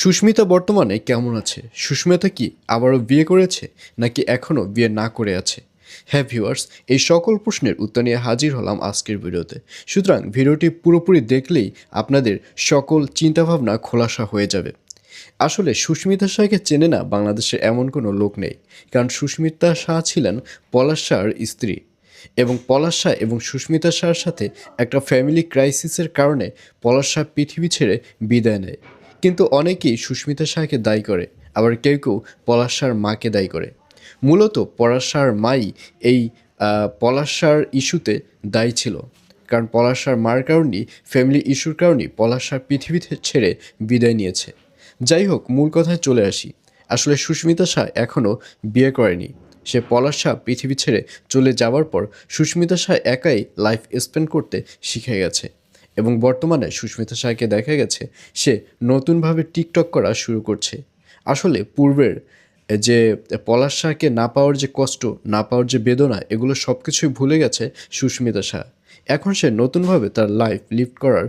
সুস্মিতা বর্তমানে কেমন আছে? সুস্মিতা কি আবারও বিয়ে করেছে, নাকি এখনও বিয়ে না করে আছে? হ্যাঁ ভিউয়ার্স, এই সকল প্রশ্নের উত্তর নিয়ে হাজির হলাম আজকের ভিডিওতে। সুতরাং ভিডিওটি পুরোপুরি দেখলেই আপনাদের সকল চিন্তাভাবনা খোলাসা হয়ে যাবে। আসলে সুস্মিতা শাহকে চেনে না বাংলাদেশে এমন কোনো লোক নেই, কারণ সুস্মিতা শাহ ছিলেন পলাশ শাহর স্ত্রী। এবং পলাশ শাহ এবং সুস্মিতা শাহর সাথে একটা ফ্যামিলি ক্রাইসিসের কারণে পলাশ শাহ পৃথিবী ছেড়ে বিদায় নেয়। কিন্তু অনেকেই সুস্মিতা শাহকে দায়ী করে আবার কেউ কেউ পলাশ শাহর মাকে দায়ী করে। মূলত পলাশ শাহর মাই এই আহ, পলাশ শাহর ইস্যুতে দায়ী ছিল। কারণ পলাশ শাহর মার কারণেই ফ্যামিলি ইস্যুর কারণেই পলাশ শাহ পৃথিবী ছেড়ে বিদায় নিয়েছে। যাই হোক মূল কথায় চলে আসি। আসলে সুস্মিতা শাহ এখনও বিয়ে করেনি। সে পলাশ পৃথিবী ছেড়ে চলে যাওয়ার পর সুস্মিতা শাহ একাই লাইফ স্পেন্ড করতে শিখে গেছে। এবং বর্তমানে সুস্মিতা শাহকে দেখা গেছে, সে নতুনভাবে টিকটক করা শুরু করছে। আসলে পূর্বের যে পলাশ শাহকে না পাওয়ার যে কষ্ট, না পাওয়ার যে বেদনা, এগুলো সব কিছুই ভুলে গেছে সুস্মিতা শাহ। এখন সে নতুনভাবে তার লাইফ লিভ করার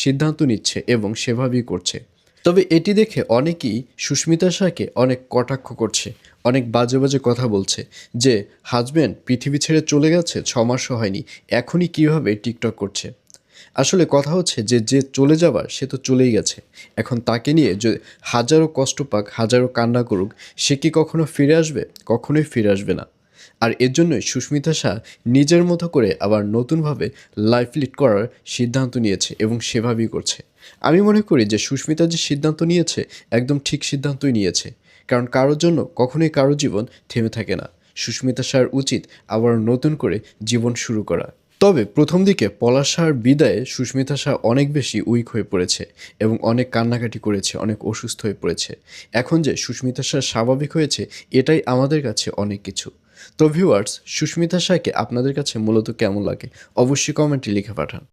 সিদ্ধান্ত নিচ্ছে এবং সেভাবেই করছে। তবে এটি দেখে অনেকেই সুস্মিতা শাহকে অনেক কটাক্ষ করছে, অনেক বাজে বাজে কথা বলছে যে হাজব্যান্ড পৃথিবী ছেড়ে চলে গেছে ছ মাসও হয়নি, এখনই কীভাবে টিকটক করছে? আসলে কথা হচ্ছে যে যে চলে যাবার সে তো চলেই গেছে। এখন তাকে নিয়ে যে হাজারো কষ্ট পাক, হাজারো কান্না করুক, সে কি কখনো ফিরে আসবে? কখনোই ফিরে আসবে না। আর এর জন্যই সুস্মিতা শাহ নিজের মতো করে আবার নতুনভাবে লাইফ লিড করার সিদ্ধান্ত নিয়েছে এবং সেভাবেই করছে। আমি মনে করি যে, সুস্মিতা যে সিদ্ধান্ত নিয়েছে, একদম ঠিক সিদ্ধান্তই নিয়েছে। কারণ কারোর জন্য কখনোই কারও জীবন থেমে থাকে না। সুস্মিতা শাহর উচিত আবার নতুন করে জীবন শুরু করা। তবে প্রথম দিকে পলাশার বিদায়ে সুস্মিতা শাহ অনেক বেশি উইক হয়ে পড়েছে এবং অনেক কান্নাকাটি করেছে, অনেক অসুস্থ হয়ে পড়েছে। এখন যে সুস্মিতা শাহ স্বাভাবিক হয়েছে, এটাই আমাদের কাছে অনেক কিছু। তো ভিউয়ার্স সুস্মিতা শাহকে আপনাদের কাছে মূলত কেমন লাগে? অবশ্যই কমেন্টে লিখে পাঠান।